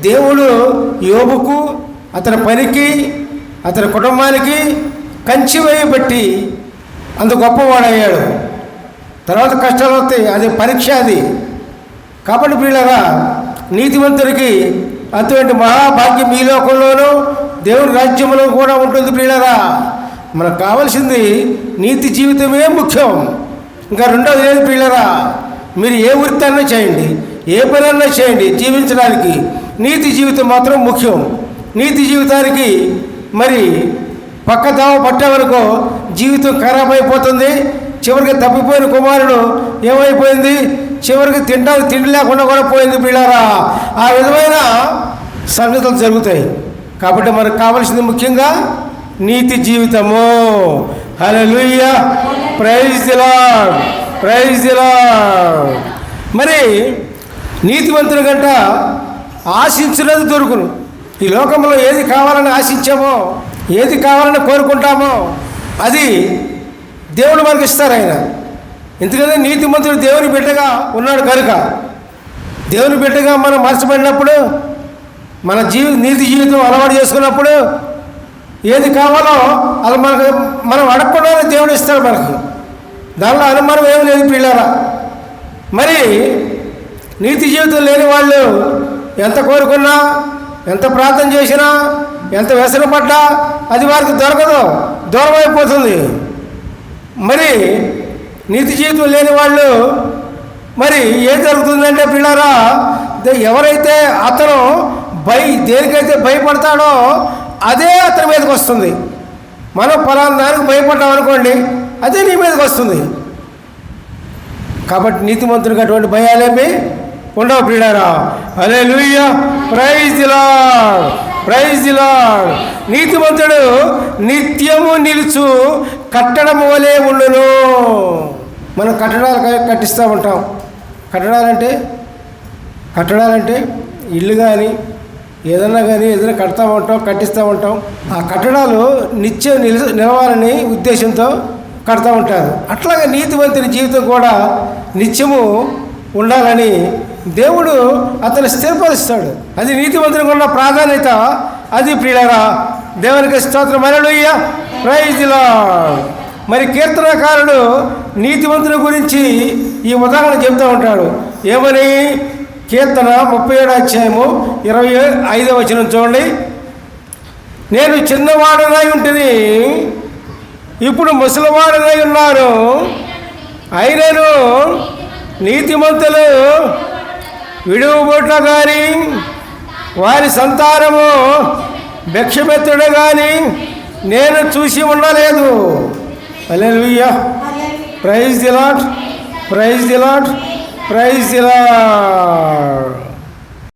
దేవుడు యోబుకు అతని పనికి అతని కుటుంబానికి కంచి వేయబట్టి అంత గొప్పవాడయ్యాడు. తర్వాత కష్టాలు వస్తాయి. అది పరీక్ష అది. కాబట్టి పిల్లగా నీతివంతుడికి అటువంటి మహాభాగ్యం ఈ లోకంలోనూ దేవుని రాజ్యంలో కూడా ఉంటుంది పిల్లగా మనకు కావాల్సింది నీతి జీవితమే ముఖ్యం. ఇంకా రెండవది లేదు పిల్లరా మీరు ఏ వృత్తి అన్నా చేయండి ఏ పనన్నా చేయండి జీవించడానికి. నీతి జీవితం మాత్రం ముఖ్యం. నీతి జీవితానికి మరి పక్క దావ పట్టే వరకు జీవితం ఖరాబ్ అయిపోతుంది. చివరికి తప్పిపోయిన కుమారుడు ఏమైపోయింది? చివరికి తింటానికి తిండి లేకుండా కూడా పోయింది పిల్లారా ఆ విధమైన సంగతులు జరుగుతాయి. కాబట్టి మనకు కావలసింది ముఖ్యంగా నీతి జీవితము. హలో లూయ ప్రైజ్ దిలాడ్ ప్రైజ్ దిలాడ్ మరి నీతివంతుల గంట ఆశించినది దొరుకును. ఈ లోకంలో ఏది కావాలని ఆశించామో ఏది కావాలని కోరుకుంటామో అది దేవుడు మనకి ఇస్తారు ఆయన. ఎందుకంటే నీతిమంతుడు దేవుని బిడ్డగా ఉన్నాడు కనుక. దేవుని బిడ్డగా మనం మార్చబడినప్పుడు మన జీవి నీతి జీవితం అలవాటు చేసుకున్నప్పుడు ఏది కావాలో అది మనకు మనం అడగకుండానే దేవుడు ఇస్తాడు మనకి. దానిలో అనుమానం ఏమి లేదు పిల్లరా మరి నీతి జీవితం లేని వాళ్ళు ఎంత కోరుకున్నా ఎంత ప్రార్థన చేసినా ఎంత వ్యసన పడ్డా అది వారికి దొరకదు దూరం అయిపోతుంది. మరి నీతి జీవితం లేని వాళ్ళు మరి ఏం జరుగుతుందంటే పిల్లరా ఎవరైతే అతను భయ దేనికైతే భయపడతాడో అదే అతని మీదకి వస్తుంది. మనం ఫలానా దానికి భయపడ్డాం అనుకోండి అదే నీ మీదకి వస్తుంది. కాబట్టి నీతిమంతునికి అటువంటి భయాలేమి ఉండవు ప్రియుడారా అదే లూయ ప్రైజ్ లాడ్ ప్రైజ్ లాడ్ నీతిమంతుడు నిత్యము నిలుచు కట్టడం వలె ఉండును. మనం కట్టడాలు కట్టిస్తూ ఉంటాం. కట్టడాలంటే కట్టడాలంటే ఇల్లు కానీ ఏదన్నా కానీ ఏదైనా కడతా ఉంటాం కట్టిస్తూ ఉంటాం. ఆ కట్టడాలు నిత్యం నిల నిలవాలని ఉద్దేశంతో కడతా ఉంటారు. అట్లాగే నీతివంతుని జీవితం కూడా నిత్యము ఉండాలని దేవుడు అతను స్థిరపరుస్తాడు. అది నీతివంతునికి ఉన్న ప్రాధాన్యత. అది ప్రియులరా దేవునికి స్తోత్రం. అలలుయ్య మరి కీర్తనకారుడు నీతివంతుని గురించి ఈ ఉదాహరణ చెబుతూ ఉంటాడు. ఏమని? కీర్తన ముప్పై ఏడు అధ్యాయము ఇరవై ఐదవ వచనం చూడండి. నేను చిన్నవాడునై ఉంటుంది ఇప్పుడు ముసలివాడునై ఉన్నాను. అయినను నీతిమంతులు విడువబొట్ల కానీ వారి సంతానము భిక్షమెత్తుడు కానీ నేను చూసి ఉండలేదు. Hallelujah praise the Lord praise the Lord praise the Lord